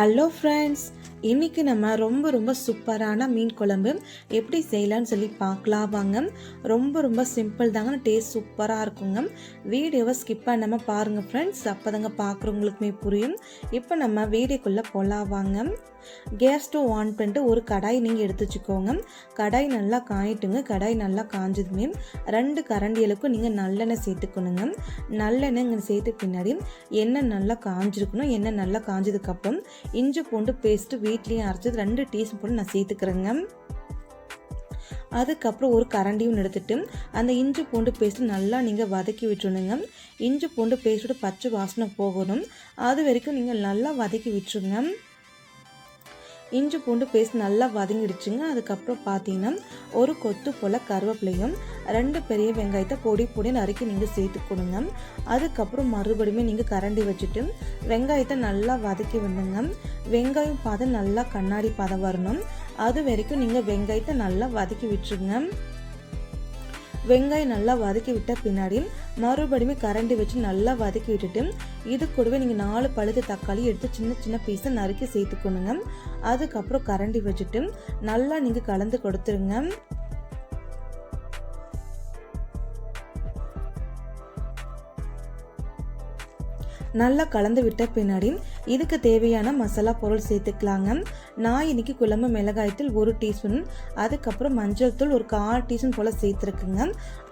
Hello friends இன்னைக்கு நம்ம ரொம்ப ரொம்ப சூப்பரான மீன் குழம்பு எப்படி செய்யலாம்னு சொல்லி பார்க்கலாம் வாங்க. ரொம்ப ரொம்ப சிம்பிள் தாங்க டேஸ்ட் சூப்பராக இருக்குங்க. வீடியோவை ஸ்கிப் பண்ணாமல் பாருங்கள் ஃப்ரெண்ட்ஸ் அப்போ தாங்க பார்க்குறவங்களுக்குமே புரியும். இப்போ நம்ம வீடியோக்குள்ளே போகலாம் வாங்க. கேஸ் ஸ்டவ் ஆன் பண்ணிட்டு ஒரு கடாய் நீங்கள் எடுத்து வச்சுக்கோங்க. கடாய் நல்லா காயிட்டுங்க. கடாய் நல்லா காஞ்சதுமே ரெண்டு கரண்டி அளவுக்கு நீங்கள் நல்லெண்ணெய் சேர்த்துக்கணுங்க. நல்லெண்ணெய் இங்கே சேர்த்து பின்னாடி எண்ணெய் நல்லா காஞ்சிருக்கணும். எண்ணெய் நல்லா காஞ்சதுக்கப்புறம் இஞ்சி பூண்டு பேஸ்ட்டு வீட்லேயும் அரைச்சது ரெண்டு டீஸ்பூன் நான் சேர்த்துக்கிறேங்க. அதுக்கப்புறம் ஒரு கரண்டியும் எடுத்துட்டு அந்த இஞ்சி பூண்டு பேஸ்ட்டு நல்லா நீங்கள் வதக்கி விட்டுருணுங்க இஞ்சி பூண்டு பேஸ்ட்டோட பச்சை வாசனை போகணும். அது வரைக்கும் நீங்கள் நல்லா வதக்கி விட்டுருங்க. இஞ்சி பூண்டு பேஸ்ட் நல்லா வதங்கிடுச்சுங்க. அதுக்கப்புறம் பார்த்தீங்கன்னா ஒரு கொத்து போல் கருவேப்பிலையும் ரெண்டு பெரிய வெங்காயத்தை பொடி பொடி நறுக்கி நீங்கள் சேர்த்துக்கணுங்க. அதுக்கப்புறம் மறுபடியுமே நீங்கள் கரண்டி வச்சுட்டு வெங்காயத்தை நல்லா வதக்கி விடுங்க. வெங்காயம் பதம் நல்லா கண்ணாடி பதம் வரணும். அது வரைக்கும் நீங்கள் வெங்காயத்தை நல்லா வதக்கி விட்டுருங்க. வெங்காயம் நல்லா வதக்கி விட்ட பின்னாடி மறுபடியும் கரண்டி வச்சு நல்லா வதக்கி விட்டுட்டு இது கூடவே நீங்கள் நாலு பழுத்து தக்காளி எடுத்து சின்ன சின்ன பீஸை நறுக்கி சேர்த்துக்கணுங்க. அதுக்கப்புறம் கரண்டி வச்சுட்டு நல்லா நீங்கள் கலந்து கொடுத்துருங்க. நல்லா கலந்து விட்ட பின்னாடி இதுக்கு தேவையான மசாலா பொருள் சேர்த்துக்கலாங்க. நான் இன்னைக்கு குழம்பு மிளகாயத்தில் ஒரு டீஸ்பூன் அதுக்கப்புறம் மஞ்சள் தூள் ஒரு கால் டீஸ்பூன் போல் சேர்த்துருக்குங்க.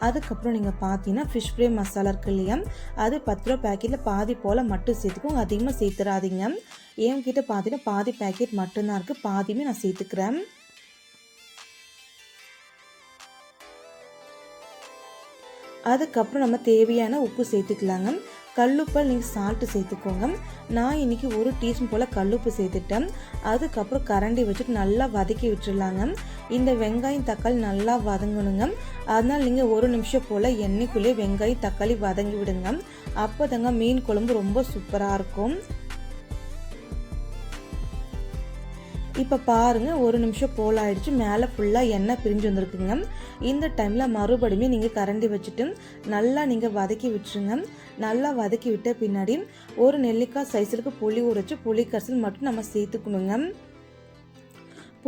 அதுக்கப்புறம் நீங்கள் பார்த்தீங்கன்னா ஃபிஷ் ஃப்ரை மசாலா இருக்கு இல்லையா? அது பத்து ரூபா பேக்கெட்டில் பாதி போல் மட்டும் சேர்த்துக்கோங்க அதிகமாக சேர்த்துறாதீங்க என்கிட்ட பார்த்தீங்கன்னா பாதி பேக்கெட் மட்டும்தான் இருக்குது பாதியுமே நான் சேர்த்துக்கிறேன். அதுக்கப்புறம் நம்ம தேவையான உப்பு சேர்த்துக்கலாங்க. கல்லுப்பால் நீங்கள் சால்ட்டு சேர்த்துக்கோங்க. நான் இன்றைக்கி ஒரு டீஸ்பூன் போல் கல்லுப்பு சேர்த்துட்டேன். அதுக்கப்புறம் கரண்டி வச்சுட்டு நல்லா வதக்கி விட்டுடலாங்க இந்த வெங்காயம் தக்காளி நல்லா வதங்கணுங்க. அதனால் நீங்கள் ஒரு நிமிஷம் போல் எண்ணெய்க்குள்ளேயே வெங்காயம் தக்காளி வதங்கி விடுங்க. அப்போ தாங்க மீன் குழம்பு ரொம்ப சூப்பராக இருக்கும். இப்போ பாருங்கள் ஒரு நிமிஷம் போல் ஆயிடுச்சு. மேலே ஃபுல்லாக எண்ணெய் பிரிஞ்சு வந்திருக்குங்க. இந்த டைமில் மறுபடியுமே நீங்கள் கரண்டி வச்சுட்டு நல்லா நீங்கள் வதக்கி விட்டுருங்க. நல்லா வதக்கி விட்ட பின்னாடி ஒரு நெல்லிக்காய் சைஸுக்கு புளி உரைச்சி புளி கரைசல் மட்டும் நம்ம சேர்த்துக்கணுங்க.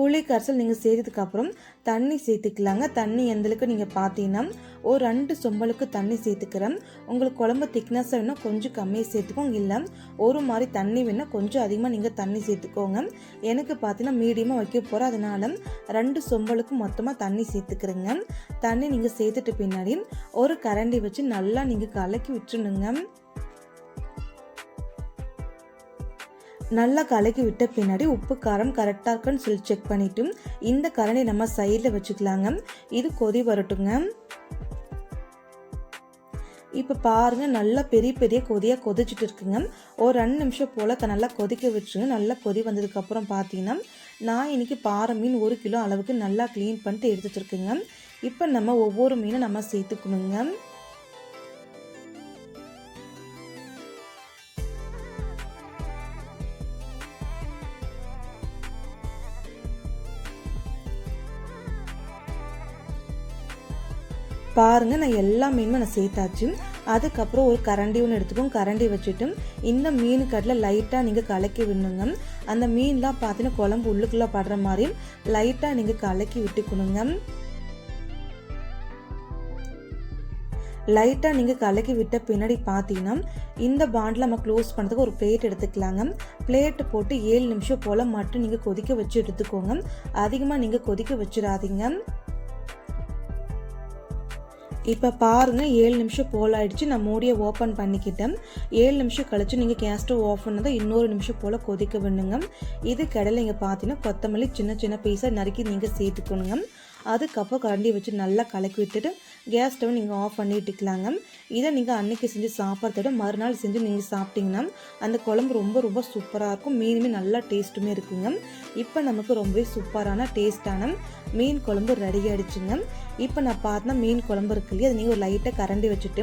புளி கரைசல் நீங்கள் சேர்த்ததுக்கப்புறம் தண்ணி சேர்த்துக்கலாங்க. தண்ணி எந்தளவுக்கு நீங்கள் பார்த்தீங்கன்னா ஒரு ரெண்டு சொம்பலுக்கு தண்ணி சேர்த்துக்கிறேன். உங்களுக்கு குழம்பு திக்னஸாக வேணால் கொஞ்சம் கம்மியாக சேர்த்துக்கோங்க. இல்லை ஒரு மாதிரி தண்ணி வேணால் கொஞ்சம் அதிகமாக நீங்கள் தண்ணி சேர்த்துக்கோங்க. எனக்கு பார்த்தீங்கன்னா மீடியமாக வைக்க போகிறோம் அதனால் ரெண்டு சொம்பலுக்கு மொத்தமாக தண்ணி சேர்த்துக்கிறேங்க. தண்ணி நீங்கள் சேர்த்துட்டு பின்னாடி ஒரு கரண்டி வச்சு நல்லா நீங்கள் கலக்கி விட்டுருணுங்க நல்லா கலக்கி விட்ட பின்னாடி உப்பு காரம் கரெக்டாக இருக்குன்னு சொல்லி செக் பண்ணிவிட்டு இந்த கரண்டி நம்ம சைடில் வச்சுக்கலாங்க. இது கொதி வரட்டுங்க. இப்போ பாருங்க நல்லா பெரிய பெரிய கொதியாக கொதிச்சுட்டு இருக்குங்க. ஒரு ரெண்டு நிமிஷம் போல் நல்லா கொதிக்க வச்சுருங்க நல்லா கொதி வந்ததுக்கப்புறம் பார்த்தீங்கன்னா நான் இன்னைக்கு பாறை மீன் ஒரு கிலோ அளவுக்கு நல்லா க்ளீன் பண்ணிட்டு எடுத்து வச்சுருக்குங்க இப்போ நம்ம ஒவ்வொரு மீனும் நம்ம சேர்த்துக்கணுங்க. பாருங்க நான் எல்லா மீனுமே நான் சேர்த்தாச்சு. அதுக்கப்புறம் ஒரு கரண்டி ஒன்று எடுத்துக்கும். கரண்டி வச்சுட்டு இந்த மீன் கட்டில் லைட்டாக நீங்கள் கலக்கி விடணுங்க. அந்த மீன்லாம் பார்த்தீங்கன்னா குழம்பு உள்ளுக்குள்ளே படுற மாதிரி லைட்டாக நீங்கள் கலக்கி விட்டுக்கணுங்க. லைட்டாக நீங்கள் கலக்கி விட்ட பின்னாடி பார்த்தீங்கன்னா இந்த பாண்டில் நம்ம க்ளோஸ் பண்ணுறதுக்கு ஒரு பிளேட் எடுத்துக்கலாங்க. பிளேட்டு போட்டு ஏழு நிமிஷம் போல் மட்டும் நீங்கள் கொதிக்க வச்சு எடுத்துக்கோங்க. அதிகமாக நீங்கள் கொதிக்க வச்சிடாதீங்க. இப்போ பாருங்கள் ஏழு நிமிஷம் போல் ஆயிடுச்சு. நான் மூடியை ஓப்பன் பண்ணிக்கிட்டேன். ஏழு நிமிஷம் கழிச்சு நீங்கள் கேஸ் ஸ்டவ் ஆஃப் பண்ணதை இன்னொரு நிமிஷம் போல் கொதிக்க விடுங்க இது கடையில் இங்கே பார்த்தீங்கன்னா கொத்தமல்லி சின்ன சின்ன பீஸாக நறுக்கி நீங்கள் சேர்த்துக்கணுங்க. அதுக்கப்புறம் கரண்டி வச்சு நல்லா கலக்கி விட்டுட்டு கேஸ் ஸ்டவ் நீங்கள் ஆஃப் பண்ணிட்டுக்கலாங்க இதை நீங்கள் அன்னைக்கு செஞ்சு சாப்பிட்றத மறுநாள் செஞ்சு நீங்கள் சாப்பிட்டீங்கன்னா அந்த குழம்பு ரொம்ப ரொம்ப சூப்பராக இருக்கும். மீனுமே நல்லா டேஸ்ட்டுமே இருக்குங்க. இப்போ நமக்கு ரொம்பவே சூப்பரான டேஸ்ட்டான மீன் குழம்பு ரெடி ஆகிடுச்சுங்க இப்போ நான் பார்த்தா மீன் குழம்பு இருக்கு இல்லையா அதை நீங்கள் ஒரு லைட்டாக கரண்டி வச்சுட்டு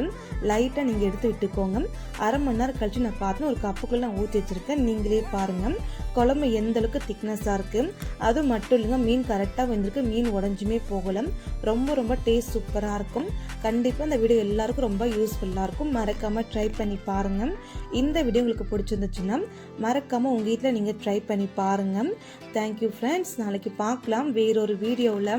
லைட்டாக நீங்கள் எடுத்து விட்டுக்கோங்க. அரை மணி நேரம் கழிச்சு நான் பார்த்தோன்னா ஒரு கப்புக்குள்ளே நான் ஊற்றி வச்சுருக்கேன். நீங்களே பாருங்கள் குழம்பு எந்த அளவுக்கு திக்னஸாக இருக்குது அது மட்டும் இல்லைங்க மீன் கரெக்டாக வந்திருக்கு மீன் உடஞ்சுமே போகலாம். ரொம்ப ரொம்ப டேஸ்ட் சூப்பராக இருக்கும். கண்டிப்பாக இந்த வீடியோ எல்லாருக்கும் ரொம்ப யூஸ்ஃபுல்லாக இருக்கும். மறக்காமல் ட்ரை பண்ணி பாருங்கள் இந்த வீடியோ உங்களுக்கு பிடிச்சிருந்துச்சுன்னா மறக்காமல் உங்கள் வீட்டில் நீங்கள் ட்ரை பண்ணி பாருங்கள் தேங்க்யூ ஃப்ரெண்ட்ஸ் நாளைக்கு பார்க்கலாம். வேறொரு வீடியோவில்